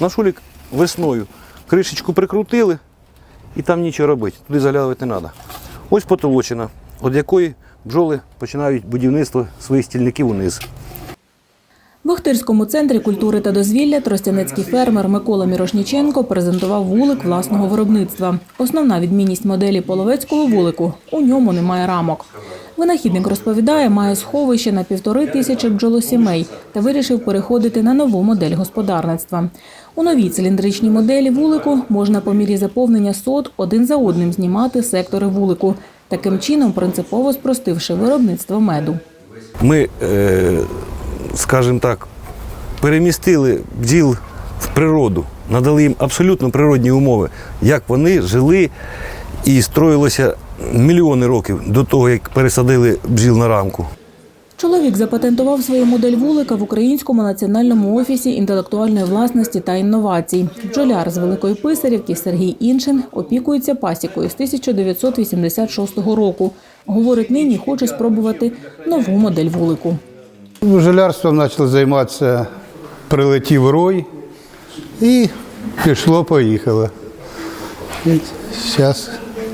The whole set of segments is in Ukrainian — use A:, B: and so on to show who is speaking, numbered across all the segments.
A: Наш улік весною кришечку прикрутили і там нічого робити. Туди заглядувати не треба. Ось потолочина, від якої бджоли починають будівництво своїх стільників униз.
B: В Охтирському центрі культури та дозвілля тростянецький фермер Микола Мірошніченко презентував вулик власного виробництва. Основна відмінність моделі половецького вулику – у ньому немає рамок. Винахідник розповідає, має сховище на півтори тисячі бджолосімей та вирішив переходити на нову модель господарництва. У новій циліндричній моделі вулику можна по мірі заповнення сот один за одним знімати сектори вулику, таким чином принципово спростивши виробництво меду.
A: Ми, е, скажімо так, перемістили бджіл в природу, надали їм абсолютно природні умови, як вони жили і строїлося мільйони років до того, як пересадили бджіл на рамку.
B: Чоловік запатентував свою модель вулика в Українському національному офісі інтелектуальної власності та інновацій. Бджоляр з Великої Писарівки Сергій Іншин опікується пасікою з 1986 року. Говорить, нині хоче спробувати нову модель вулику.
C: Жилярством почав займатися, прилетів рой і пішло-поїхало. Зараз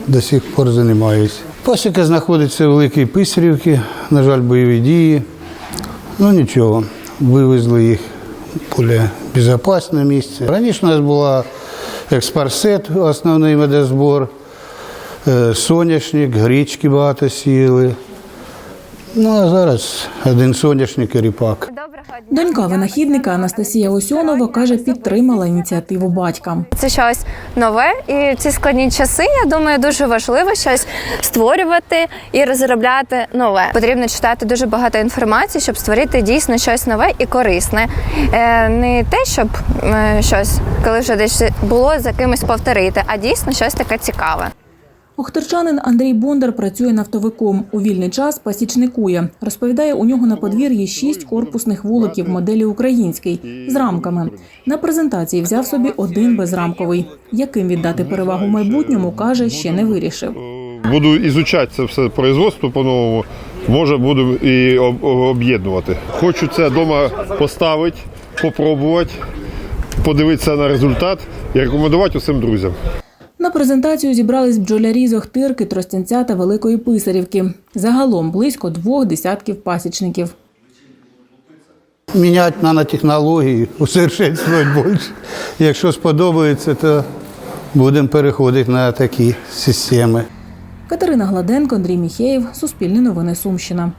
C: до сих пор займаюся. Пасіка знаходиться в Великій Писарівці, на жаль, бойові дії. Ну нічого, вивезли їх більш безпечне місце. Раніше у нас була експарсет, основний медозбор, е, соняшник, гречки багато сіяли. Ну а зараз один соняшник і ріпак.
B: Донька винахідника Анастасія Осьонова каже, підтримала ініціативу батька.
D: Це щось нове, і в ці складні часи, я думаю, дуже важливо щось створювати і розробляти нове. Потрібно читати дуже багато інформації, щоб створити дійсно щось нове і корисне. Е, Не те, щоб е, щось, коли вже десь було за кимось повторити, а дійсно щось таке цікаве.
B: Охтирчанин Андрій Бондар працює нафтовиком. У вільний час пасічникує. Розповідає, у нього на подвір'ї шість корпусних вуликів моделі український з рамками. На презентації взяв собі один безрамковий. Яким віддати перевагу майбутньому, каже, ще не вирішив.
E: Буду ізучати це все производство по-новому. Може, буду і об'єднувати. Хочу це вдома поставити, попробувати, подивитися на результат і рекомендувати усім друзям.
B: На презентацію зібрались бджолярі з Охтирки, Тростянця та Великої Писарівки. Загалом близько двох десятків пасічників.
C: Міняти нанотехнології, усовершенствувати більше. Якщо сподобається, то будемо переходити на такі системи.
B: Катерина Гладенко, Андрій Міхеєв, Суспільне новини Сумщина.